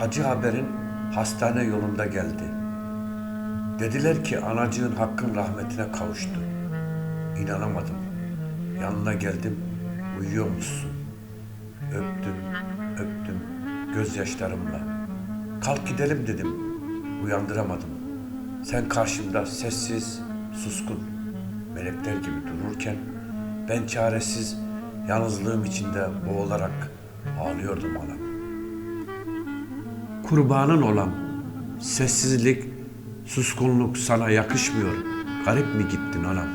Acı haberin hastane yolunda geldi. Dediler ki anacığın hakkın rahmetine kavuştu. İnanamadım. Yanına geldim. Uyuyor musun? Öptüm, öptüm gözyaşlarımla. Kalk gidelim dedim. Uyandıramadım. Sen karşımda sessiz, suskun, melekler gibi dururken ben çaresiz, yalnızlığım içinde boğularak ağlıyordum anam. Kurbanın olan sessizlik, suskunluk sana yakışmıyor. Garip mi gittin anam?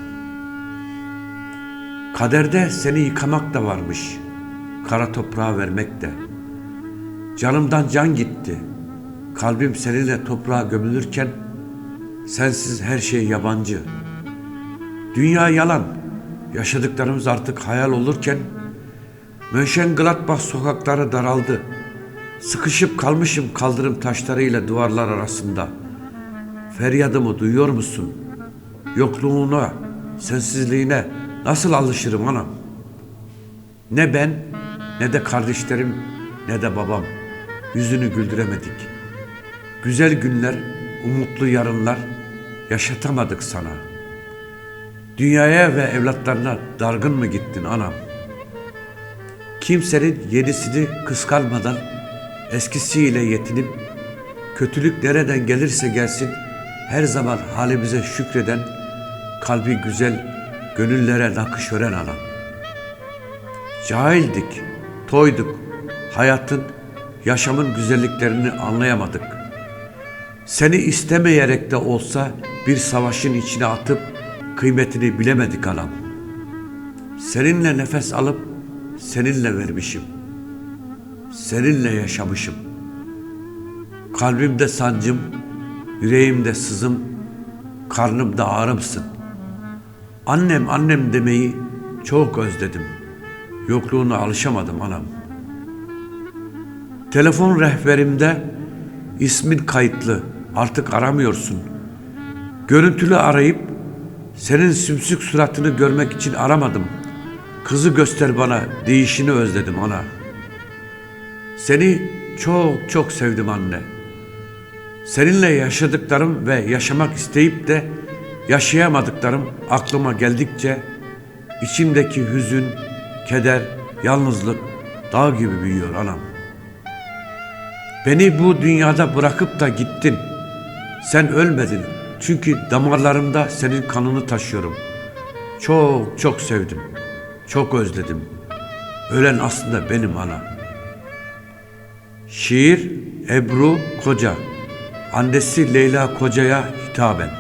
Kaderde seni yıkamak da varmış. Kara toprağa vermek de. Canımdan can gitti. Kalbim seninle toprağa gömülürken sensiz her şey yabancı. Dünya yalan. Yaşadıklarımız artık hayal olurken Mönchengladbach sokakları daraldı. Sıkışıp kalmışım kaldırım taşlarıyla duvarlar arasında. Feryadımı duyuyor musun? Yokluğuna, sensizliğine nasıl alışırım anam? Ne ben, ne de kardeşlerim, ne de babam yüzünü güldüremedik. Güzel günler, umutlu yarınlar yaşatamadık sana. Dünyaya ve evlatlarına dargın mı gittin anam? Kimsenin yenisini kıskanmadan eskisiyle yetinip kötülük nereden gelirse gelsin her zaman halimize şükreden kalbi güzel gönüllere nakış ören anam. Cahildik, toyduk, hayatın, yaşamın güzelliklerini anlayamadık. Seni istemeyerek de olsa bir savaşın içine atıp kıymetini bilemedik anam. Seninle nefes alıp seninle vermişim. Seninle yaşamışım. Kalbimde sancım, yüreğimde sızım, karnımda ağrımsın. Annem annem demeyi çok özledim. Yokluğuna alışamadım anam. Telefon rehberimde ismin kayıtlı. Artık aramıyorsun. Görüntülü arayıp senin sümsük suratını görmek için aramadım. Kızı göster bana, değişini özledim ana. Seni çok çok sevdim anne. Seninle yaşadıklarım ve yaşamak isteyip de yaşayamadıklarım aklıma geldikçe içimdeki hüzün, keder, yalnızlık dağ gibi büyüyor anam. Beni bu dünyada bırakıp da gittin. Sen ölmedin. Çünkü damarlarımda senin kanını taşıyorum. Çok çok sevdim. Çok özledim. Ölen aslında benim ana. Şiir Ebru Koca. Annesi Leyla Koca'ya hitaben.